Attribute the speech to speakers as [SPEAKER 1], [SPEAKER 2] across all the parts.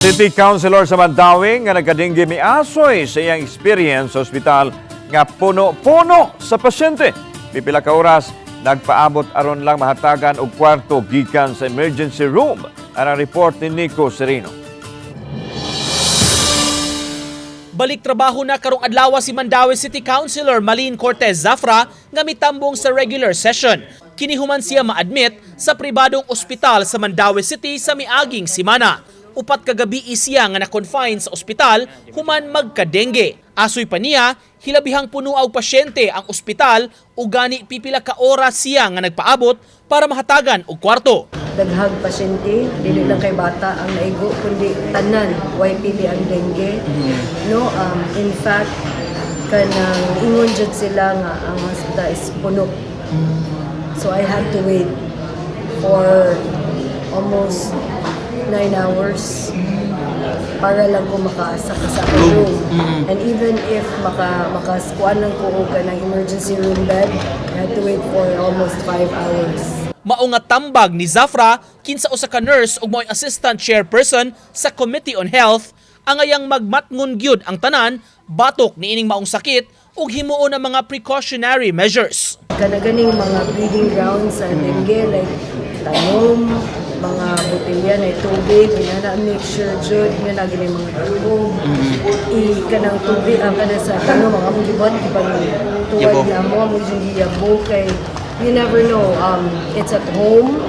[SPEAKER 1] City Councilor sa Mandawing nga nagkadinggi mi asoy sa iyang experience sa ospital nga puno-puno sa pasyente. Pipila ka oras nagpaabot aron lang mahatagan og kwarto gikan sa emergency room. Ang report ni Nico Serino.
[SPEAKER 2] Balik trabaho na karong adlaw si Mandawi City Councilor Malin Cortez Zafra nga mitambong sa regular session. Kinihuman siya ma-admit sa pribadong ospital sa Mandawi City sa miaging simana. Upat kagabi siya nga na-confine sa ospital human magka-dengue. Asoy pa niya, hilabihang puno og pasyente ang ospital ug gani pipila ka oras siya nga nagpaabot para mahatagan og kwarto.
[SPEAKER 3] daghang pasyente, dili lang kay bata ang naigo, kundi tanan, why pili ang dengue. No, um, in fact, kanang ingon jud sila nga ang hospital is puno. So I had to wait for almost nine hours para lang ko makaasa ka sa room. And even if maka makaskuan lang ko og kanang emergency room bed, I had to wait for almost five hours.
[SPEAKER 2] Mao nga tambag ni Zafra kinsa usa ka nurse ug mo'y assistant chairperson sa Committee on Health ang ayang magmatngon gyud ang tanan batok niining maong sakit ug himuon ang mga precautionary measures.
[SPEAKER 3] Kanaganing mga breeding grounds sa dengue, like tanom, mga botelya na tubig, nga na make sure jud nga na gini mga tubig. I kanang tubig ang kana sa tanom mga mo gibot gibang tuwad na mo mo jud giyabo kay you never know um it's at home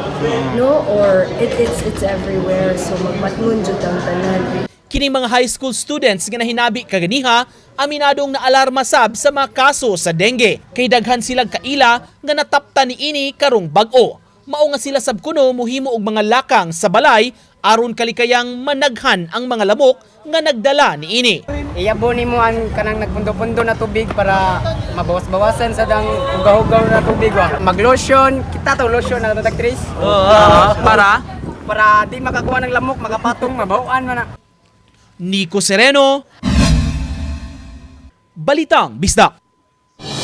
[SPEAKER 3] no? Or it, it's it's everywhere so magmatngon jud ang tanan.
[SPEAKER 2] Kining mga high school students nga nahinabi kaganiha aminadong naalarma sab sa mga kaso sa dengue. Kay daghan silang kaila nga natapta ni ini karong bag-o. Mao nga sila sab kuno muhimo og mga lakang sa balay aron kalikayang managhan ang mga lamok nga nagdala ni ini.
[SPEAKER 4] Iyabo ni mo ang kanang nagpundo-pundo na tubig para mabawas-bawasan sa dang ugaw-ugaw na tubig wa. Mag-lotion, kita to lotion na tatagtris.
[SPEAKER 2] para
[SPEAKER 4] Para di makakuha ng lamok, makapatong, mabawaan man na.
[SPEAKER 2] Nico Sereno, Balitang Bisdak.